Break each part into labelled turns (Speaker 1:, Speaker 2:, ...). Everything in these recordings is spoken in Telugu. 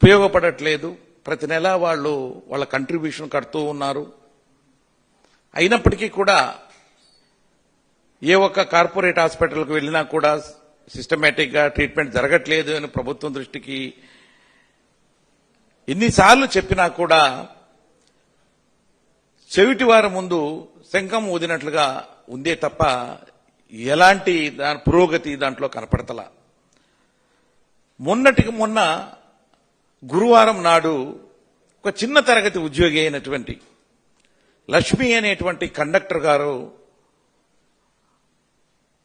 Speaker 1: ఉపయోగపడట్లేదు. ప్రతి నెల వాళ్ళు వాళ్ళ కంట్రిబ్యూషన్ కడుతూ ఉన్నారు. అయినప్పటికీ కూడా ఏ ఒక్క కార్పొరేట్ హాస్పిటల్కి వెళ్ళినా కూడా సిస్టమేటిక్గా ట్రీట్మెంట్ జరగట్లేదు అని ప్రభుత్వం దృష్టికి ఎన్నిసార్లు చెప్పినా కూడా చెవిటి వారి ముందు శంఖం ఊదినట్లుగా ఉందే తప్ప ఎలాంటి దాని పురోగతి దాంట్లో కనపడతలా. మొన్నటికి మొన్న గురువారం నాడు ఒక చిన్న తరగతి ఉద్యోగి అయినటువంటి లక్ష్మి అనేటువంటి కండక్టర్ గారు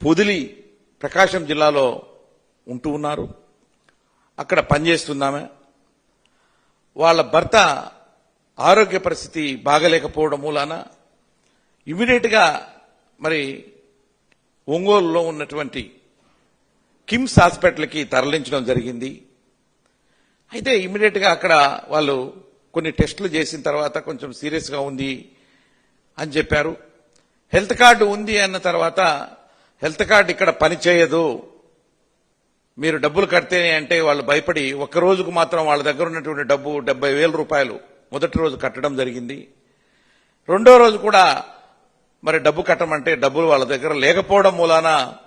Speaker 1: పొదిలి ప్రకాశం జిల్లాలో ఉంటూ ఉన్నారు. అక్కడ పనిచేస్తుందామె. వాళ్ళ భర్త ఆరోగ్య పరిస్థితి బాగలేకపోవడం మూలాన ఇమీడియట్గా మరి ఒంగోలులో ఉన్నటువంటి కిమ్స్ హాస్పిటల్కి తరలించడం జరిగింది. అయితే ఇమీడియట్గా అక్కడ వాళ్ళు కొన్ని టెస్టులు చేసిన తర్వాత కొంచెం సీరియస్గా ఉంది అని చెప్పారు. హెల్త్ కార్డు ఉంది అన్న తర్వాత హెల్త్ కార్డు ఇక్కడ పనిచేయదు మీరు డబ్బులు కడితేనే అంటే వాళ్ళు భయపడి ఒక్క రోజుకు మాత్రం వాళ్ళ దగ్గర ఉన్నటువంటి డబ్బు డెబ్బై వేల రూపాయలు మొదటి రోజు కట్టడం జరిగింది. రెండో రోజు కూడా మరి డబ్బు కట్టమంటే డబ్బులు వాళ్ళ దగ్గర లేకపోవడం మూలాన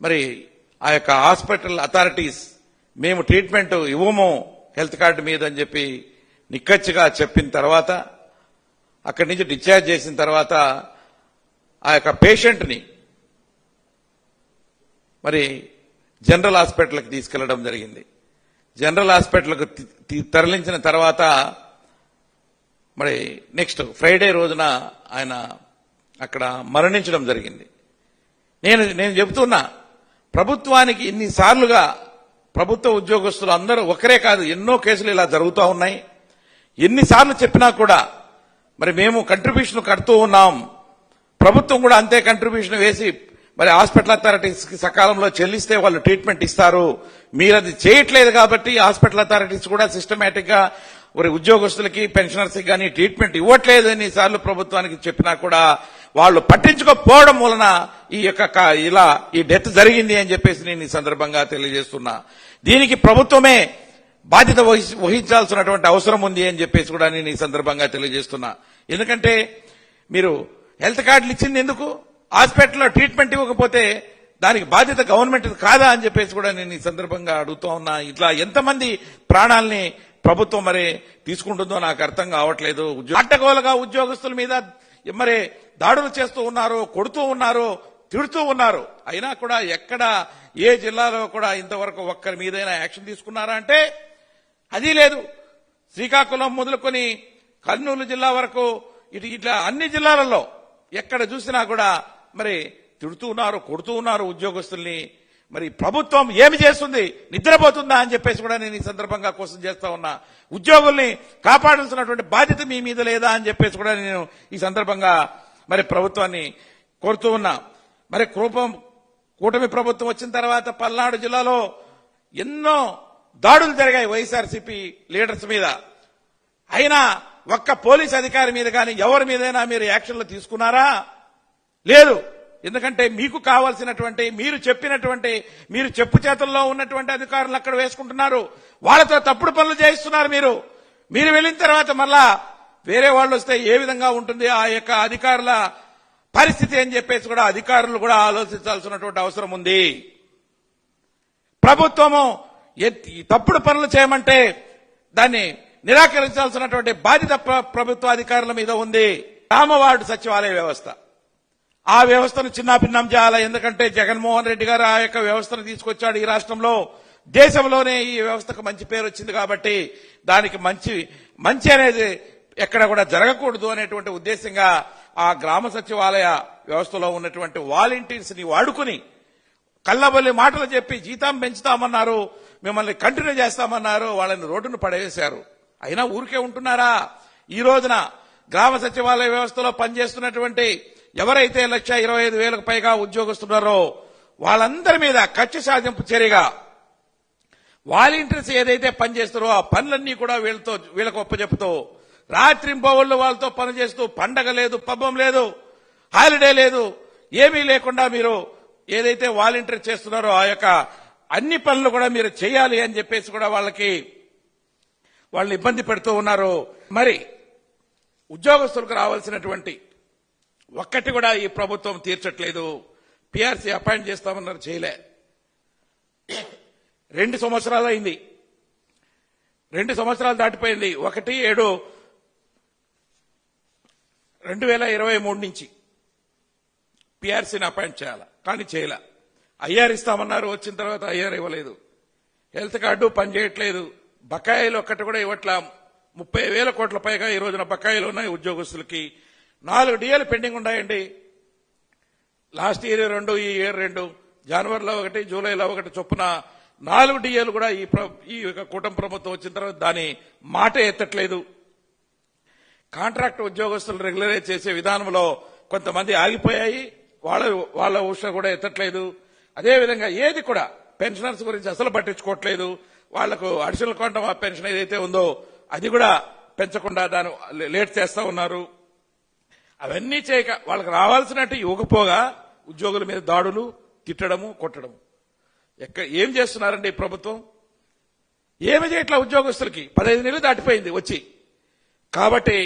Speaker 1: మరి ఆ యొక్క హాస్పిటల్ అథారిటీస్ మేము ట్రీట్మెంట్ ఇవ్వము హెల్త్ కార్డు మీద అని చెప్పి నిక్కచ్చిగా చెప్పిన తర్వాత అక్కడి నుంచి డిశ్చార్జ్ చేసిన తర్వాత ఆ యొక్క పేషెంట్ని మరి జనరల్ హాస్పిటల్కి తీసుకెళ్ళడం జరిగింది. జనరల్ హాస్పిటల్కు తరలించిన తర్వాత మరి నెక్స్ట్ ఫ్రైడే రోజున ఆయన అక్కడ మరణించడం జరిగింది. నేను నేను చెబుతున్నా ప్రభుత్వానికి ఇన్నిసార్లుగా ప్రభుత్వ ఉద్యోగస్తులు అందరూ ఒకరే కాదు ఎన్నో కేసులు ఇలా జరుగుతూ ఉన్నాయి. ఎన్నిసార్లు చెప్పినా కూడా మరి మేము కంట్రిబ్యూషన్ కడుతూ ఉన్నాం. ప్రభుత్వం కూడా అంతే కంట్రిబ్యూషన్ వేసి మరి హాస్పిటల్ అథారిటీస్కి సకాలంలో చెల్లిస్తే వాళ్ళు ట్రీట్మెంట్ ఇస్తారు. మీరు అది చేయట్లేదు కాబట్టి హాస్పిటల్ అథారిటీస్ కూడా సిస్టమేటిక్గా మరి ఉద్యోగస్తులకి పెన్షనర్స్కి కానీ ట్రీట్మెంట్ ఇవ్వట్లేదు ఎన్నిసార్లు ప్రభుత్వానికి చెప్పినా కూడా వాళ్ళు పట్టించుకోకపోవడం వలన ఈ యొక్క ఇలా ఈ డెత్ జరిగింది అని చెప్పేసి నేను ఈ సందర్భంగా తెలియజేస్తున్నా. దీనికి ప్రభుత్వమే బాధ్యత వహించాల్సినటువంటి అవసరం ఉంది అని చెప్పేసి కూడా నేను ఈ సందర్భంగా తెలియజేస్తున్నా. ఎందుకంటే మీరు హెల్త్ కార్డులు ఇచ్చింది ఎందుకు? హాస్పిటల్లో ట్రీట్మెంట్ ఇవ్వకపోతే దానికి బాధ్యత గవర్నమెంట్ కాదా అని చెప్పేసి కూడా నేను ఈ సందర్భంగా అడుగుతా ఉన్నా. ఇట్లా ఎంతమంది ప్రాణాలని ప్రభుత్వం మరి తీసుకుంటుందో నాకు అర్థం కావట్లేదు. అడ్డగోలుగా ఉద్యోగస్తుల మీద మరి దాడులు చేస్తూ ఉన్నారు కొడుతూ ఉన్నారు తిడుతూ ఉన్నారు. అయినా కూడా ఎక్కడ ఏ జిల్లాలో కూడా ఇంతవరకు ఒక్కరి మీదైనా యాక్షన్ తీసుకున్నారా అంటే అది లేదు. శ్రీకాకుళం మొదలుకొని కర్నూలు జిల్లా వరకు ఇటు ఇట్లా అన్ని జిల్లాలలో ఎక్కడ చూసినా కూడా మరి తిడుతూ ఉన్నారు కొడుతూ ఉన్నారు ఉద్యోగస్తుల్ని. మరి ప్రభుత్వం ఏమి చేస్తుంది? నిద్రపోతుందా అని చెప్పేసి కూడా నేను ఈ సందర్భంగా కోసం చేస్తా ఉన్నా. ఉద్యోగుల్ని కాపాడాల్సినటువంటి బాధ్యత మీ మీద లేదా అని చెప్పేసి కూడా నేను ఈ సందర్భంగా మరి ప్రభుత్వాన్ని కోరుతూ ఉన్నా. మరి కృపం కూటమి ప్రభుత్వం వచ్చిన తర్వాత పల్నాడు జిల్లాలో ఎన్నో దాడులు జరిగాయి వైఎస్ఆర్సీపీ లీడర్స్ మీద. అయినా ఒక్క పోలీస్ అధికారి మీద కానీ ఎవరి మీదైనా మీరు యాక్షన్లు తీసుకున్నారా? లేదు. ఎందుకంటే మీకు కావాల్సినటువంటి మీరు చెప్పినటువంటి మీరు చెప్పు చేతుల్లో ఉన్నటువంటి అధికారులు అక్కడ వేసుకుంటున్నారు. వాళ్ళతో తప్పుడు పనులు చేయిస్తున్నారు మీరు. మీరు వెళ్ళిన తర్వాత మళ్ళా వేరే వాళ్ళు వస్తే ఏ విధంగా ఉంటుంది? ఆ యొక్క అధికారుల పరిస్థితి అని చెప్పేసి కూడా అధికారులు కూడా ఆలోచించాల్సినటువంటి అవసరం ఉంది. ప్రభుత్వము ఎత్- తప్పుడు పనులు చేయమంటే దాన్ని నిరాకరించాల్సినటువంటి బాధ్యత ప్ర- ప్రభుత్వ అధికారుల మీద ఉంది. రామవార్డు సచివాలయ వ్యవస్థ. ఆ వ్యవస్థను చిన్నాభిన్నం చేయాలి? ఎందుకంటే జగన్మోహన్ రెడ్డి గారు ఆ యొక్క వ్యవస్థను తీసుకొచ్చాడు ఈ రాష్ట్రంలో. దేశంలోనే ఈ వ్యవస్థకు మంచి పేరు వచ్చింది కాబట్టి దానికి మంచి మంచి అనేది ఎక్కడ కూడా జరగకూడదు అనేటువంటి ఉద్దేశంగా ఆ గ్రామ సచివాలయ వ్యవస్థలో ఉన్నటువంటి వాలంటీర్స్ని వాడుకుని కళ్ళబల్లి మాటలు చెప్పి జీతం పెంచుతామన్నారు మిమ్మల్ని కంటిన్యూ చేస్తామన్నారు వాళ్ళని రోడ్డును పడవేశారు అయినా ఊరికే ఉంటున్నారా? ఈ రోజున గ్రామ సచివాలయ వ్యవస్థలో పనిచేస్తున్నటువంటి ఎవరైతే లక్ష ఇరవై ఐదు వేలకు పైగా ఉద్యోగస్తున్నారో వాళ్ళందరి మీద కక్ష సాధింపు చర్యగా వాలంటీర్స్ ఏదైతే పనిచేస్తారో ఆ పనులన్నీ కూడా వీళ్ళతో వీళ్ళకు ఒప్పచెప్పుతూ రాత్రింబవళ్ళు వాళ్ళతో పనిచేస్తూ పండగ లేదు పబ్బం లేదు హాలిడే లేదు ఏమీ లేకుండా మీరు ఏదైతే వాలంటీర్ చేస్తున్నారో ఆ యొక్క అన్ని పనులు కూడా మీరు చేయాలి అని చెప్పేసి కూడా వాళ్ళకి వాళ్ళని ఇబ్బంది పెడుతూ ఉన్నారు. మరి ఉద్యోగస్తులకు రావాల్సినటువంటి ఒక్కటి కూడా ఈ ప్రభుత్వం తీర్చట్లేదు. పిఆర్సీ అపాయింట్ చేస్తామన్నారు చేయలే. రెండు సంవత్సరాలు అయింది. రెండు సంవత్సరాలు దాటిపోయింది. ఒకటి ఏడు రెండు వేల ఇరవై మూడు నుంచి పిఆర్సీని అపాయింట్ చేయాలి? కానీ చేయలే. ఐఆర్ ఇస్తామన్నారు వచ్చిన తర్వాత ఐఆర్ ఇవ్వలేదు. హెల్త్ కార్డు పనిచేయట్లేదు. బకాయిలు ఒక్కటి కూడా ఇవ్వట్లా. ముప్పై వేల కోట్ల పైగా ఈ రోజున బకాయిలు ఉన్నాయి ఉద్యోగస్తులకి. నాలుగు డిఏలు పెండింగ్ ఉన్నాయండి. లాస్ట్ ఇయర్ రెండు ఈ ఇయర్ రెండు. జనవరిలో ఒకటి జూలైలో ఒకటి చొప్పున నాలుగు డిఏలు కూడా ఈ ఈ యొక్క కూటమి ప్రభుత్వం వచ్చిన తర్వాత దాని మాట ఎత్తట్లేదు. కాంట్రాక్ట్ ఉద్యోగస్తులు రెగ్యులరైజ్ చేసే విధానంలో కొంతమంది ఆగిపోయాయి. వాళ్ళ వాళ్ళ ఊష కూడా ఎత్తట్లేదు. అదేవిధంగా ఏది కూడా పెన్షనర్స్ గురించి అసలు పట్టించుకోవట్లేదు. వాళ్ళకు అడిషనల్ క్వాంటమ్ ఆఫ్ పెన్షన్ ఏదైతే ఉందో అది కూడా పెంచకుండా దాన్ని లేట్ చేస్తా ఉన్నారు. అవన్నీ చేయక వాళ్ళకి రావాల్సినట్టు ఇవ్వకపోగా ఉద్యోగుల మీద దాడులు తిట్టడము కొట్టడము. ఎక్క ఏం చేస్తున్నారండి ఈ ప్రభుత్వం? ఏమి చేయట్లా ఉద్యోగస్తులకి? పదహైదు నెలలు దాటిపోయింది వచ్చి. కాబట్టి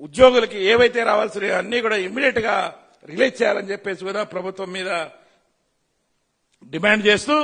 Speaker 1: ఉద్యోగులకి ఏవైతే రావాల్సినవి అన్ని కూడా ఇమ్మీడియట్గా రిలీజ్ చేయాలని చెప్పేసి కూడా ప్రభుత్వం మీద డిమాండ్ చేస్తూ